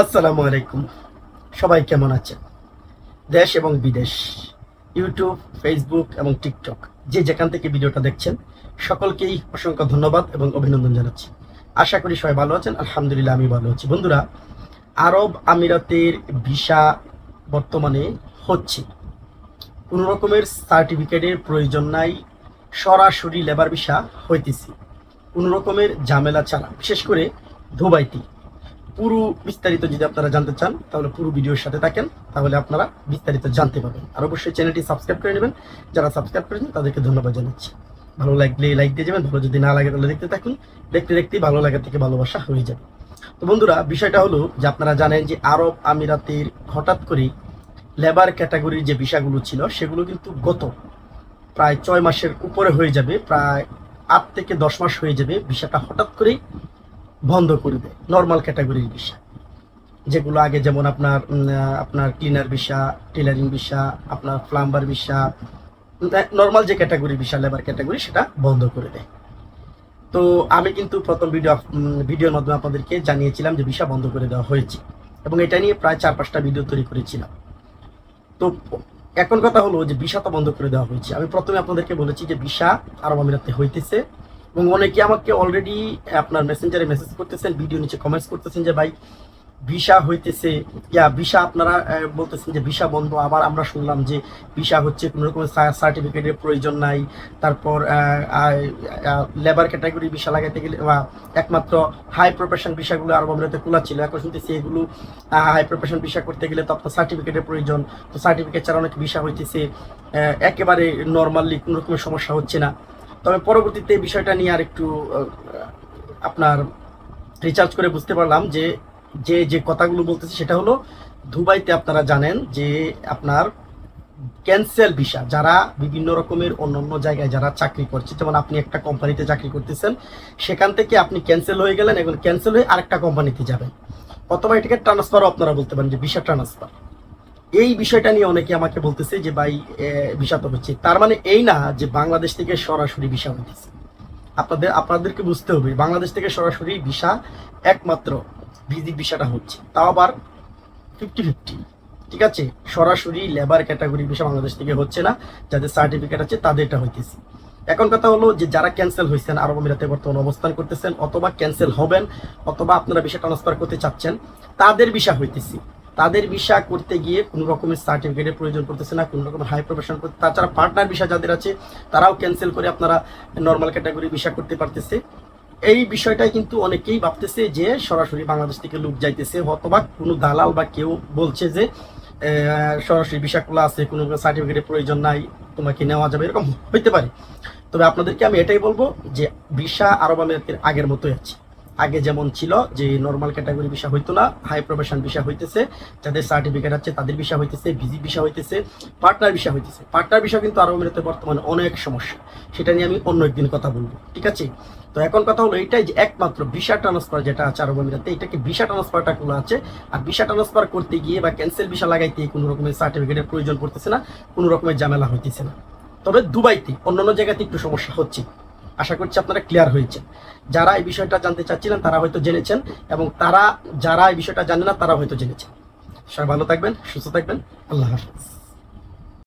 আসসালামু আলাইকুম। সবাই কেমন আছেন? দেশ এবং বিদেশ, ইউটিউব, ফেসবুক এবং টিকটক, যে যেখান থেকে ভিডিওটা দেখছেন, সকলকেই অসংখ্য ধন্যবাদ এবং অভিনন্দন জানাচ্ছি। আশা করি সবাই ভালো আছেন, আলহামদুলিল্লাহ আমি ভালো আছি। বন্ধুরা, আরব আমিরাতের ভিসা বর্তমানে হচ্ছে। কোনো রকমের সার্টিফিকেটের প্রয়োজন নাই, সরাসরি লেবার ভিসা হইতেছে। কোনো রকমের ঝামেলা ছাড়া, বিশেষ করে দুবাইতে। পুরো বিস্তারিত যদি আপনারা জানতে চান, তাহলে পুরো ভিডিওর সাথে থাকেন, তাহলে আপনারা বিস্তারিত জানতে পারবেন। আর অবশ্যই চ্যানেলটি সাবস্ক্রাইব করে নেবেন। যারা সাবস্ক্রাইব করেছেন তাদেরকে ধন্যবাদ জানাচ্ছি। ভালো লাগলে লাইক দিয়ে যাবেন, ভালো যদি না লাগে তাহলে দেখতে থাকুন। দেখতে দেখতেই ভালো লাগা থেকে ভালোবাসা হয়ে যাবে। তো বন্ধুরা, বিষয়টা হলো যে আপনারা জানেন যে আরব আমিরাতের হঠাৎ করেই লেবার ক্যাটাগরির যে বিষয়গুলো ছিল, সেগুলো কিন্তু গত প্রায় ছয় মাসের উপরে হয়ে যাবে, প্রায় আট থেকে দশ মাস হয়ে যাবে বিষয়টা হঠাৎ করেই বন্ধ করে দেয় নর্মাল ক্যাটাগরির বিষয়। যেগুলো আগে যেমন আপনার আপনার ক্লিনার বিষা টেলারিং বিষা আপনার প্লাম্বার বিষা নর্মাল যে ক্যাটাগরি বিষা লেবার ক্যাটাগরি সেটা বন্ধ করে দেয়। তো আমি কিন্তু প্রথম ভিডিও ভিডিওর মাধ্যমে আপনাদেরকে জানিয়েছিলাম যে ভিসা বন্ধ করে দেওয়া হয়েছে। এবং এটা নিয়ে প্রায় চার পাঁচটা ভিডিও তৈরি করেছিলাম। তো এখন কথা হলো যে ভিসা তো বন্ধ করে দেওয়া হয়েছে। আমি প্রথমে আপনাদেরকে বলেছি যে ভিসা আরব আমিরাতে হইতেছে। এবং অনেকে আমাকে অলরেডি আপনার মেসেঞ্জারে মেসেজ করতেছেন ভিডিও নিচে কমেন্টস করতেছেন যে, ভাই, ভিসা হইতেছে। ইয়া, ভিসা আপনারা বলতেছেন যে, ভিসা বন্ধ। আবার আমরা শুনলাম যে, ভিসা হচ্ছে কোনো রকমের সার্টিফিকেটের প্রয়োজন নাই। তারপর লেবার ক্যাটাগরি ভিসা লাগাইতে গেলে, বা একমাত্র হাই প্রফেশন ভিসাগুলো আরব আমিরাতে খোলা ছিল। এখন শুনতেছি এগুলো হাই প্রফেশন ভিসা করতে গেলে তো আপনার সার্টিফিকেটের প্রয়োজন। তো সার্টিফিকেট ছাড়া অনেক ভিসা হইতেছে। একেবারে নর্মালি কোনো রকমের সমস্যা হচ্ছে না। তবে পরবর্তীতে বিষয়টা নিয়ে আর একটু আপনার রিচার্জ করে বুঝতে পারলাম যে যে যে কথাগুলো বলতেছি সেটা হলো, দুবাইতে আপনারা জানেন যে আপনার ক্যান্সেল ভিসা যারা বিভিন্ন রকমের অন্য অন্য জায়গায় যারা চাকরি করছে, যেমন আপনি একটা কোম্পানিতে চাকরি করতেছেন, সেখান থেকে আপনি ক্যান্সেল হয়ে গেলেন, এখন ক্যান্সেল হয়ে আরেকটা কোম্পানিতে যাবেন। অথবা এটাকে ট্রান্সফারও আপনারা বলতে পারেন যে ভিসা ট্রান্সফার এই বিষয়টা নিয়ে অনেকে আমাকে বলতেছে যে, ভাই ভিসা তো হচ্ছে। তার মানে এই না যে বাংলাদেশ থেকে সরাসরি ভিসা হইতেছে। আপনাদের, আপনাদেরকে বুঝতে হবে, বাংলাদেশ থেকে সরাসরি ভিসা একমাত্র ভিজিট ভিসাটা হচ্ছে। তাও আবার ফিফটি ফিফটি ঠিক আছে? সরাসরি লেবার ক্যাটাগরি ভিসা বাংলাদেশ থেকে হচ্ছে না, যাদের সার্টিফিকেট আছে তাদেরটা হইতেছে। এখন কথা হলো যে, যারা ক্যান্সেল হয়েছেন আরব আমিরাতে বর্তমানে অবস্থান করতেছেন, অথবা ক্যান্সেল হবেন, অথবা আপনারা ভিসা ট্রান্সফার করতে চাচ্ছেন, তাদের ভিসা হইতেছে। তাদের ভিসা করতে গিয়ে কোনো রকমের সার্টিফিকেটের প্রয়োজন পড়তেছে না, কোনো রকমের হাই প্রফেশন করতে তাছাড়া পার্টনার ভিসা যাদের আছে, তারাও ক্যান্সেল করে আপনারা নর্মাল ক্যাটাগরি ভিসা করতে পারতেছে। এই বিষয়টাই কিন্তু অনেকেই ভাবতেছে যে সরাসরি বাংলাদেশ থেকে লোক যাইতেছে অথবা কোনো দালাল বা কেউ বলছে যে সরাসরি ভিসা খোলা আছে, কোনো সার্টিফিকেটের প্রয়োজন নাই, তোমাকে নেওয়া যাবে, এরকম হইতে পারে। তবে আপনাদেরকে আমি এটাই বলব যে ভিসা আরব আমিরাতের আগের মতোই আছে। আগে যেমন ছিল যে নর্মাল ক্যাটাগরি ভিসা হইতো না হাই প্রফেশন ভিসা হইতেছে, যাদের সার্টিফিকেট আছে তাদের ভিসা হইতেছে ভিজি ভিসা হইতেছে পার্টনার ভিসা হইতেছে। পার্টনার ভিসা কিন্তু আরব আমিরাতে বর্তমানে অনেক সমস্যা। সেটা নিয়ে আমি অন্য একদিন কথা বলব, ঠিক আছে? তো এখন কথা হলো এটাই যে একমাত্র ভিসা ট্রান্সফার যেটা আছে আরব আমিরাতে, এটাকে ভিসা ট্রান্সফারটা খোলা আছে, আর ভিসা ট্রান্সফার করতে গিয়ে বা ক্যান্সেল ভিসা লাগাইতে কোনো রকমের সার্টিফিকেটের প্রয়োজন পড়তেছে না, কোনো রকমের ঝামেলা হইতেছে না। তবে দুবাইতে অন্যান্য জায়গাতে একটু সমস্যা হচ্ছে। আশা করছি আপনারা ক্লিয়ার হয়েছেন। যারা এই বিষয়টা জানতে চাচ্ছিলেন, তারা হয়তো জেনেছেন এবং তারা যারা এই বিষয়টা জানে না, তারা হয়তো জেনেছেন। সবাই ভালো থাকবেন, সুস্থ থাকবেন। আল্লাহ হাফিজ।